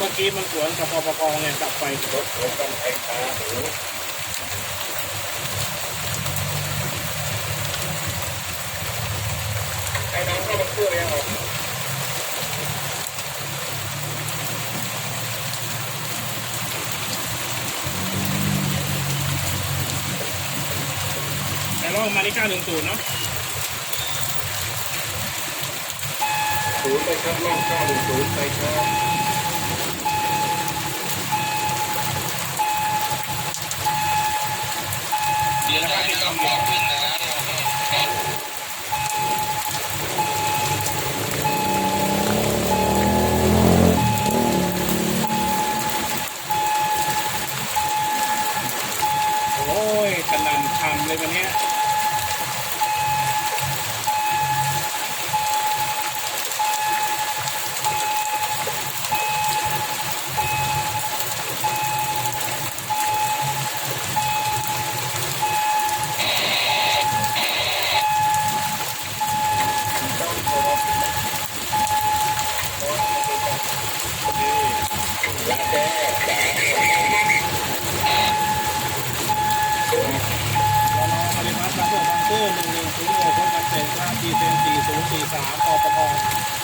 เมื่อกี้มันสวนกับปปกเนี่ยดับไฟรถรถกันไฟฟ้าหรือไอ้น้ำเข้ามาเครื่องยังครับแต่ลองมาที่910เนาะศูนย์ไปครับลองเก้าหนึ่งศูนย์ไปครับ แล้วครับที่ทำอยู่โอ้ยกระหน่ำทำเลยวันเนี้ย ต้องขอ เรารอรอปฏิบัติรับส่งบางซื่หนึ่งหนึ่งศูนย์หกคนกันเป็นครับดีเซนสี่ศูนย์สี่สามปปก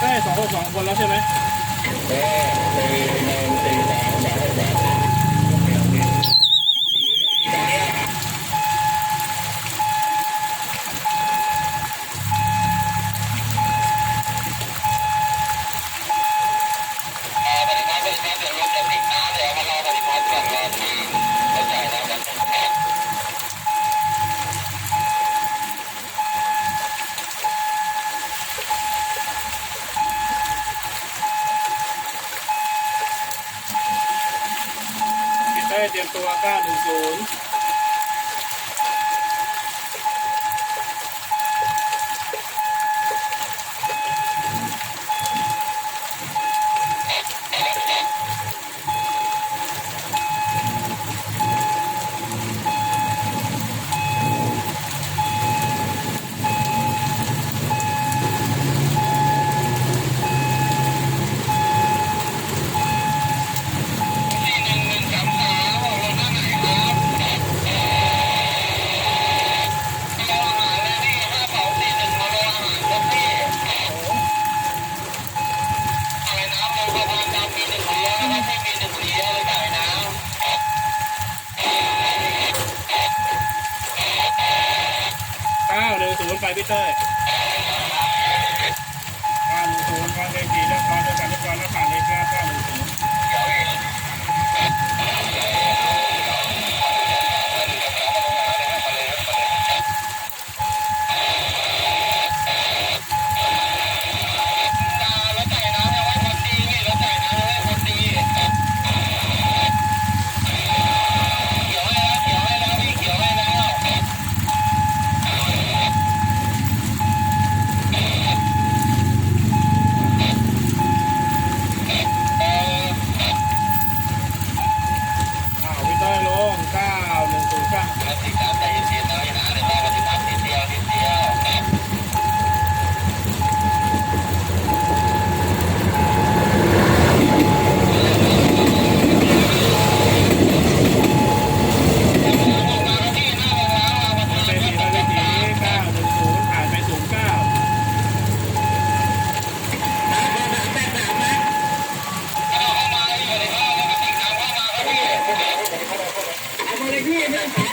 ได้สองคนสองคนแล้วใช่ไหมแม่ตีหนึ่งตีสามสามสาม ปฏิพัฒน์ปฏิพัฒน์เดี๋ยวลงจะติดน้ำเดี๋ยวมารอปฏิพัฒน์ก่อนรอทางเข้าใจแล้วนะ ติดได้ เตรียมตัว ไปพี่เต้ย910ฟังเลยดีแล้วพอจะกั